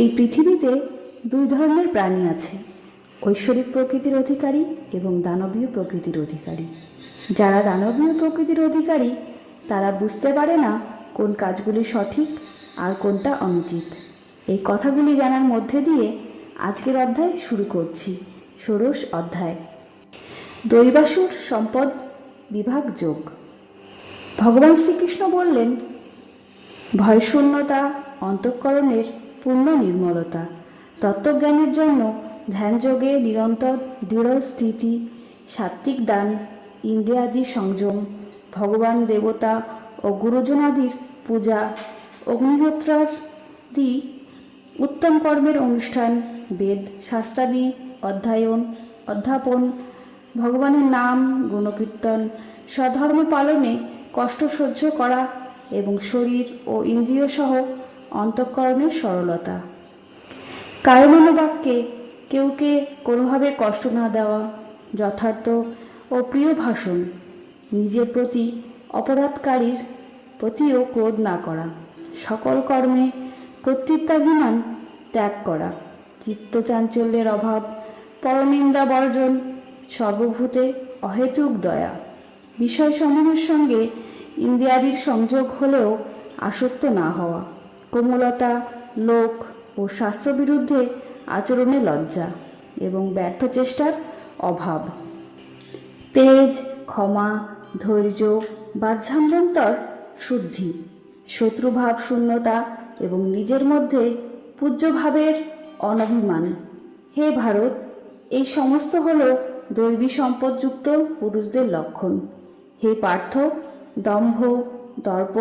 এই পৃথিবীতে দুই ধরনের প্রাণী আছে, ঐশ্বরিক প্রকৃতির অধিকারী এবং দানবীয় প্রকৃতির অধিকারী। যারা দানবীয় প্রকৃতির অধিকারী, তারা বুঝতে পারে না কোন কাজগুলি সঠিক আর কোনটা অনুচিত। এই কথাগুলি জানার মধ্যে দিয়ে আজকের অধ্যায় শুরু করছি, ষোড়শ অধ্যায়। দৈবাসুর সম্পদ বিভাগ যোগ। ভগবান শ্রীকৃষ্ণ বললেন, ভয়শূন্যতা অন্তঃকরণের পূর্ণ নির্মলতা। তত্ত্বজ্ঞানের জন্য ধ্যানযোগে নিরন্তর দৃঢ় স্থিতি, সাত্ত্বিক দান, ইন্দ্রিয়াদি সংযম, ভগবান দেবতা ও গুরুজনাদির পূজা, অগ্নিহোত্রাদি উত্তম কর্মের অনুষ্ঠান, বেদ, শাস্ত্রাদি অধ্যয়ন, অধ্যাপন, ভগবানের নাম, গুণকীর্তন, স্বধর্ম পালনে কষ্ট সহ্য করা এবং শরীর ও ইন্দ্রিয় সহ অন্তঃকরণের সরলতা। কায়মনোবাক্যে কেউকে কোনোভাবে কষ্ট না দেওয়া, যথার্থ ও প্রিয় ভাষণ, নিজের প্রতি অপরাধকারীর প্রতিও ক্রোধ না করা, সকল কর্মে কর্তৃত্বাভিমান ত্যাগ করা চিত্তচাঞ্চল্যের অভাব, পরনিন্দা বর্জন, সর্বভূতে অহেতুক দয়া। বিষয়সমূহের সঙ্গে ইন্দ্রিয়াদির সংযোগ হলেও আসক্ত না হওয়া। কোমলতা, লোক ও স্বাস্থ্য বিরুদ্ধে আচরণে লজ্জা এবং ব্যর্থ চেষ্টার অভাব। তেজ, ক্ষমা, ধৈর্য, বাহ্যাভ্যন্তর, শুদ্ধি, শত্রুভাব, শূন্যতা এবং নিজের মধ্যে পূজ্যভাবের অনভিমান। হে ভারত, এই সমস্ত হল দৈবী সম্পদযুক্ত পুরুষদের লক্ষণ। হে পার্থ, দম্ভ, দর্প,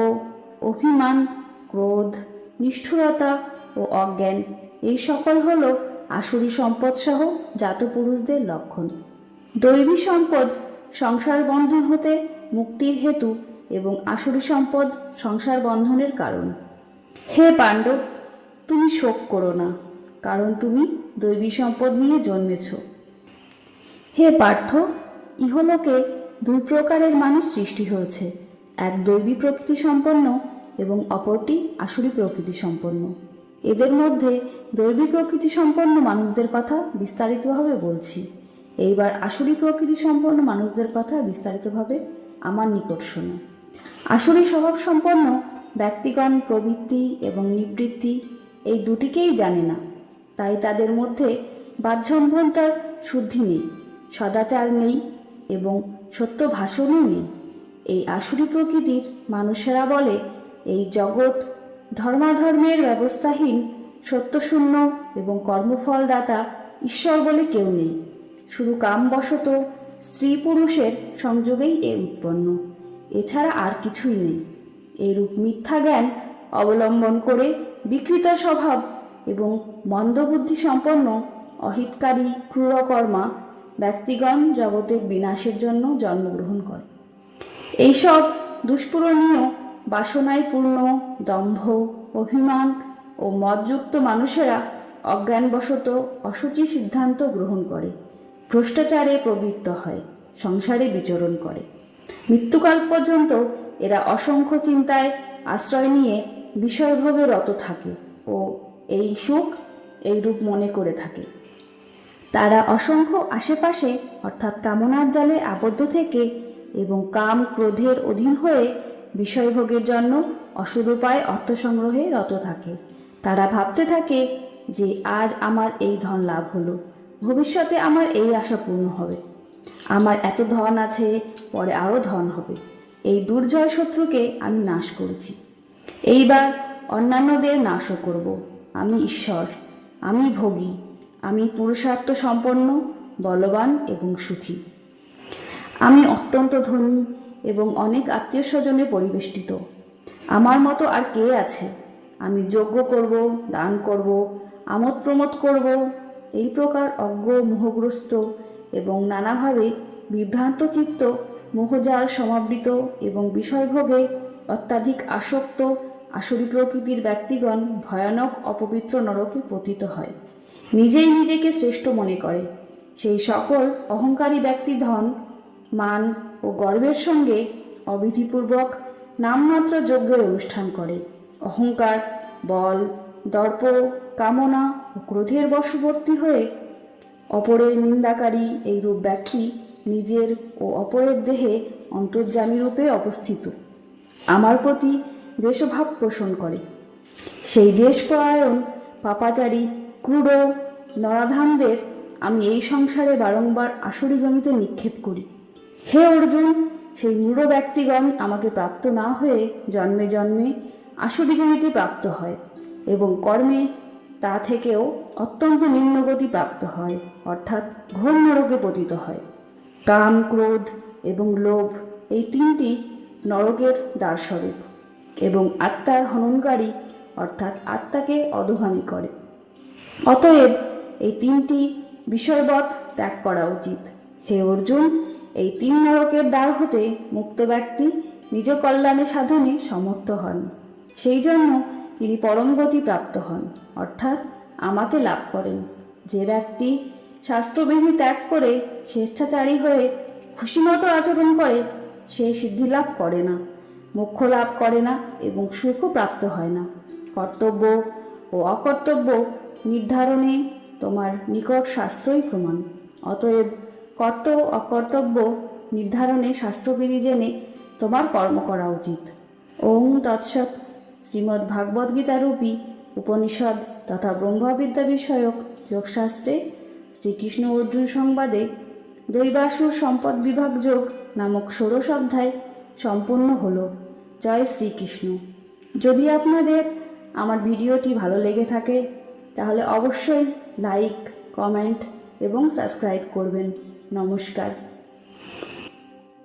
অভিমান, ক্রোধ নিষ্ঠুরতা ও অজ্ঞান। এই সকল হল আসুরি সম্পদসহ জাত পুরুষদের লক্ষণ। দৈবী সম্পদ সংসার বন্ধন হতে মুক্তির হেতু এবং আসুরি সম্পদ সংসার বন্ধনের কারণ। হে পাণ্ডব, তুমি শোক করো না, কারণ তুমি দৈবী সম্পদ নিয়ে জন্মেছ। হে পার্থ, ইহলোকে দুই প্রকারের মানুষ সৃষ্টি হয়েছে। এক দৈবী প্রকৃতি সম্পন্ন এবং অপরটি আসুরি প্রকৃতি সম্পন্ন এদের মধ্যে দৈবী প্রকৃতি সম্পন্ন মানুষদের কথা বিস্তারিতভাবে বলছি। এইবার আসুরি প্রকৃতি সম্পন্ন মানুষদের কথা বিস্তারিতভাবে আমার নিকট শোনো। আসুরি স্বভাব সম্পন্ন ব্যক্তিগণ প্রবৃত্তি এবং নিবৃত্তি এই দুটিকেই জানে না। তাই তাদের মধ্যে বাহ্যভ্যন্তর শুদ্ধি নেই, সদাচার নেই এবং সত্য ভাষণও নেই। এই আসুরি প্রকৃতির মানুষেরা বলে এই জগৎ ধর্মাধর্মের ব্যবস্থাহীন, সত্যশূন্য এবং কর্মফলদাতা ঈশ্বর বলে কেউ নেই। শুধু কামবশত স্ত্রী পুরুষের সংযোগেই এ উৎপন্ন। এছাড়া আর কিছুই নেই। এরূপ মিথ্যা জ্ঞান অবলম্বন করে বিকৃত স্বভাব এবং মন্দবুদ্ধি সম্পন্ন অহিতকারী ক্রূরকর্মা ব্যক্তিগণ জগতের বিনাশের জন্য জন্মগ্রহণ করে। এইসব দুষ্পূরণীয় বাসনায় পূর্ণ, দম্ভ, অভিমান ও মদযুক্ত মানুষেরা অজ্ঞানবশত অসুচি সিদ্ধান্ত গ্রহণ করে, ভ্রষ্টাচারে প্রবৃত্ত হয়, সংসারে বিচরণ করে। মৃত্যুকাল পর্যন্ত এরা অসংখ্য চিন্তায় আশ্রয় নিয়ে বিষয়ভোগে রত থাকে ও এই সুখ এই রূপ মনে করে থাকে। তারা অসংখ্য আশেপাশে অর্থাৎ কামনার জালে আবদ্ধ থেকে এবং কাম ক্রোধের অধীন হয়ে বিষয়ভোগের জন্য অসুরূপায় অর্থ সংগ্রহে রত থাকে। তারা ভাবতে থাকে যে আজ আমার এই ধন লাভ হলো, ভবিষ্যতে আমার এই আশা পূর্ণ হবে। আমার এত ধন আছে, পরে আরও ধন হবে। এই দুর্জয় শত্রুকে আমি নাশ করেছি। এইবার অন্যান্যদের নাশও করব। আমি ঈশ্বর, আমি ভোগী, আমি পুরুষার্থ সম্পন্ন, বলবান এবং সুখী। আমি অত্যন্ত ধনী এবং অনেক আত্মীয় স্বজনে পরিবেষ্টিত। আমার মতো আর কে আছে? আমি যজ্ঞ করব, দান করব আমোদ প্রমোদ করব, এই প্রকার অজ্ঞ, মোহগ্রস্ত এবং নানাভাবে বিভ্রান্ত চিত্ত মোহজাল সমাবৃত এবং বিষয়ভোগে অত্যাধিক আসক্ত আসরি প্রকৃতির ব্যক্তিগণ ভয়ানক, অপবিত্র নরকে পতিত হয়। নিজেই নিজেকে শ্রেষ্ঠ মনে করে। সেই সকল অহংকারী ব্যক্তি ধন মান ও গর্বের সঙ্গে অবিধিপূর্বক নামমাত্র যজ্ঞের অনুষ্ঠান করে। অহংকার, বল, দর্প, কামনা ও ক্রোধের বশবর্তী হয়ে অপরের নিন্দাকারী এই রূপ ব্যক্তি নিজের ও অপরের দেহে অন্তর্যামী রূপে অবস্থিত। আমার প্রতি দেশভাব পোষণ করে। সেই দেশপরায়ণ, পাপাচারী ক্রূঢ় নরাধামদের আমি এই সংসারে বারংবার আসরি জমিতে নিক্ষেপ করি। হে অর্জুন, সেই মূঢ় ব্যক্তিগণ আমাকে প্রাপ্ত না হয়ে জন্মে জন্মে আসরি জমিতে প্রাপ্ত হয় এবং কর্মে তা থেকেও অত্যন্ত নিম্নগতি প্রাপ্ত হয়, অর্থাৎ ঘোর নরকে পতিত হয়। কাম, ক্রোধ এবং লোভ এই তিনটি নরকের দ্বারস্বরূপ এবং আত্মার হননকারী, অর্থাৎ আত্মাকে অধোগামী করে। অতএব এই তিনটি বিষয়বৎ ত্যাগ করা উচিত। হে অর্জুন এই তিন নরকের দ্বার হতে মুক্ত ব্যক্তি নিজ কল্যাণে সাধনে সমর্থ হন। সেই জন্য তিনি পরমগতি প্রাপ্ত হন। অর্থাৎ আমাকে লাভ করেন। যে ব্যক্তি শাস্ত্রবিধি ত্যাগ করে স্বেচ্ছাচারী হয়ে খুশিমতো আচরণ করে, সে সিদ্ধি লাভ করে না, মোক্ষ লাভ করে না এবং সুখও প্রাপ্ত হয় না। কর্তব্য ও অকর্তব্য নির্ধারণে তোমার নিকট শাস্ত্রই প্রমাণ। অতএব কর্ত অকর্তব্য নির্ধারণে শাস্ত্রবিধি জেনে তোমার কর্ম করা উচিত। ওং তৎসৎ। শ্রীমদ্ ভাগবত গীতারূপী উপনিষদ তথা ব্রহ্মবিদ্যা বিষয়ক যোগশাস্ত্রে শ্রীকৃষ্ণ অর্জুন সংবাদে দৈবাসুর সম্পদ বিভাগ যোগ নামক ষোড়শ অধ্যায় সম্পূর্ণ হল। জয় শ্রীকৃষ্ণ। যদি আপনাদের আমার ভিডিওটি ভালো লেগে থাকে, তাহলে অবশ্যই লাইক, কমেন্ট এবং সাবস্ক্রাইব করবেন। নমস্কার।